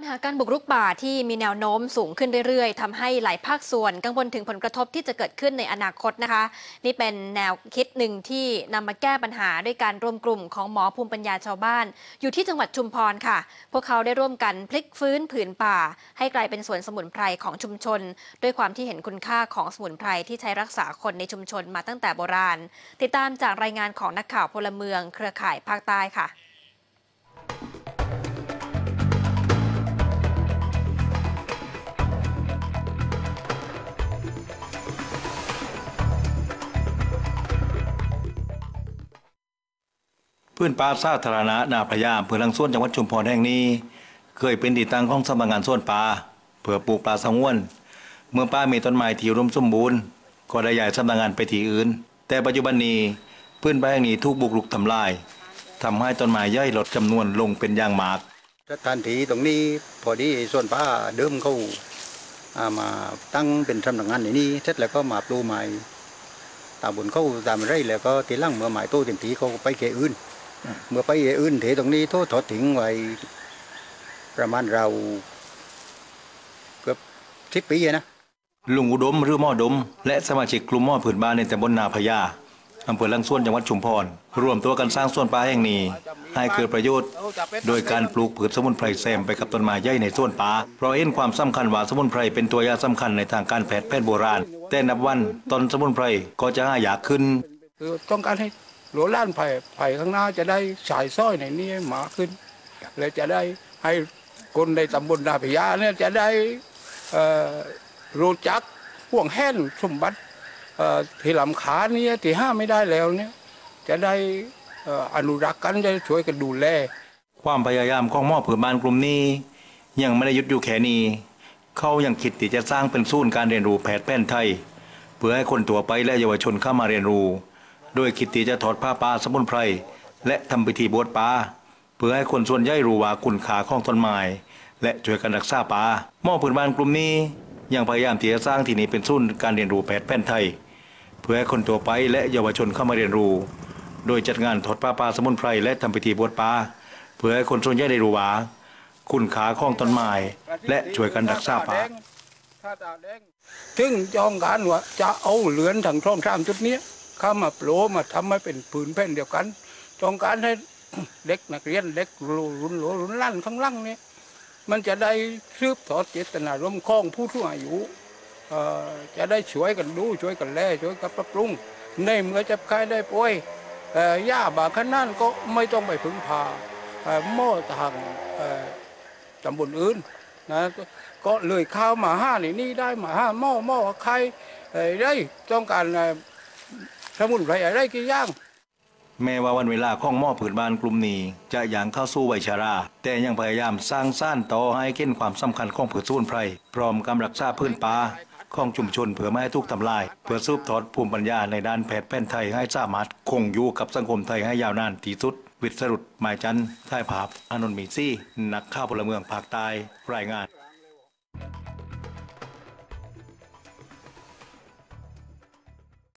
ปัญหาการบุกรุกป่าที่มีแนวโน้มสูงขึ้นเรื่อยๆทำให้หลายภาคส่วนกังวลถึงผลกระทบที่จะเกิดขึ้นในอนาคตนะคะ นี่เป็นแนวคิดหนึ่งที่นำมาแก้ปัญหาด้วยการรวมกลุ่มของหมอภูมิปัญญาชาวบ้าน อยู่ที่จังหวัดชุมพรค่ะ พวกเขาได้ร่วมกันพลิกฟื้นผืนป่า ให้กลายเป็นสวนสมุนไพรของชุมชน ด้วยความที่เห็นคุณค่าของสมุนไพรที่ใช้รักษาคนในชุมชนมาตั้งแต่โบราณ ติดตามจากรายงานของนักข่าวพลเมือง เครือข่ายภาคใต้ค่ะ พื้นป่าสาธารณะนาพระยาอำเภอลังส่วนจังหวัดชุมพรแห่งนี้ เคยเป็นที่ตั้งของสำนักงานส่วนป่าเพื่อปลูกป่าสงวน เมื่อป่ามีต้นไม้ที่อุดมสมบูรณ์ก็ได้ย้ายสำนักงานไปที่อื่น แต่ปัจจุบันนี้พื้นป่าแห่งนี้ถูกบุกรุกทำลายทำให้ต้นไม้ย่อยลดจำนวนลงเป็นอย่างมากสถานที่ตรงนี้พอดีส่วนป้าเดิมเขาามาตั้งเป็นสำนักงานในนี้เสร็จแล้วก็มาปลูกใหม่ตามบนเขาตามไรแล้วก็ทีหลังเมื่อหมายโตเต็มทีเขาไปเกอื่น เมื่อไปเกะอื่นเทตรงนี้โทษถอดทิ้งไว้ประมาณเราเกือบสิบปีนะลุงอุดมหรือหม้อดม และสมาชิกกลุ่มหม้อผืนบ้านในตำบลนาพญาอำเภอลังส่วนจังหวัดชุมพร รวมตัวกันสร้างสวนป่าแห่งนี้ ให้เกิดประโยชน์ โดยการปลูกพืชสมุนไพรแซมไปกับต้นไม้ใหญ่ในสวนป่าเพราะเห็นความสำคัญว่าสมุนไพรเป็นตัวยาสำคัญในทางการแพทย์แผนโบราณ แต่นับวันต้นสมุนไพรก็จะหายากขึ้นคือต้องการให้ หลวล้านไผ่ไผ่ข้างหน้าจะได้ฉายสร้อยในนี้หมาขึ้น และจะได้ให้คนในตำบลนาพญาเนี่ยจะได้รู้จักห่วงแห่นสมบัติที่ลำขาเนี่ยที่ห้าไม่ได้แล้วเนี่ยจะได้อนุรักษ์กันจะช่วยกันดูแล ความพยายามของม้อผืนบ้านกลุ่มนี้ ยังไม่ได้หยุดอยู่แค่นี้ เขายังคิดที่จะสร้างเป็นศูนย์การเรียนรู้แพทย์แผนไทย เพื่อให้คนตัวไปและเยาวชนเข้ามาเรียนรู้ โดยคิดที่จะถอดผ้าป่าสมุนไพรและทำพิธีบวชป่าเพื่อให้คนส่วนใหญ่รู้ว่าคุณค่าของต้นไม้และช่วยกันรักษาป่าหม้อผืนบ้านกลุ่มนี้ยังพยายามที่จะสร้างที่นี้เป็นศูนย์การเรียนรู้แพทย์แผนไทย เพื่อให้คนตัวไปและเยาวชนเข้ามาเรียนรู้ โดยจัดงานถอดผ้าป่าสมุนไพรและทำพิธีบวชป่าเพื่อให้คนส่วนใหญ่ได้รู้ว่าคุณค่าของต้นไม้และช่วยกันรักษาป่าถึงจองการว่าจะเอาเหลือนถังช่องสามจุดนี้ เข้ามาโปรมาทำให้เป็นผืนแผ่นเดียวกันจองการให้เด็กนักเรียนเด็กรุ่นหลรุ่นลั่นข้างล่างนี่มันจะได้สืบทอดเจตนารมณ์ของผู้ทุกอายุจะได้ช่วยกันดูช่วยกันแลช่วยกันปรับปรุง ในเมื่อจ็บไข้ได้ป่วยย่าบางขนาดก็ไม่ต้องไปพึ่งพาหม้อทางตำบลอื่นนะก็เลยข้าวมาห้าในนี่ได้มาห้าหม้อหม้อใครได้ต้องการ สมุนไพรอะไรกี่อย่าง แม้ว่าวันเวลาของหม้อผืนบ้านกลุ่มนี้ จะย่างเข้าสู่วัยชรา แต่ยังพยายามสร้างสร้างต่อให้เข็นความสำคัญของผืนสมุนไพรพร้อมกำรักษาพื้นป่าของชุมชนเพื่อไม่ให้ถูกทำลาย เพื่อสืบทอดภูมิปัญญาในด้านแพทย์แผนไทยให้สามารถคงอยู่กับสังคมไทยให้ยาวนานที่สุด วิทย์สรุปหมายจันทร์ท่ายภาพอานนท์มีซี่ นักข่าวพลเมืองภาคใต้รายงาน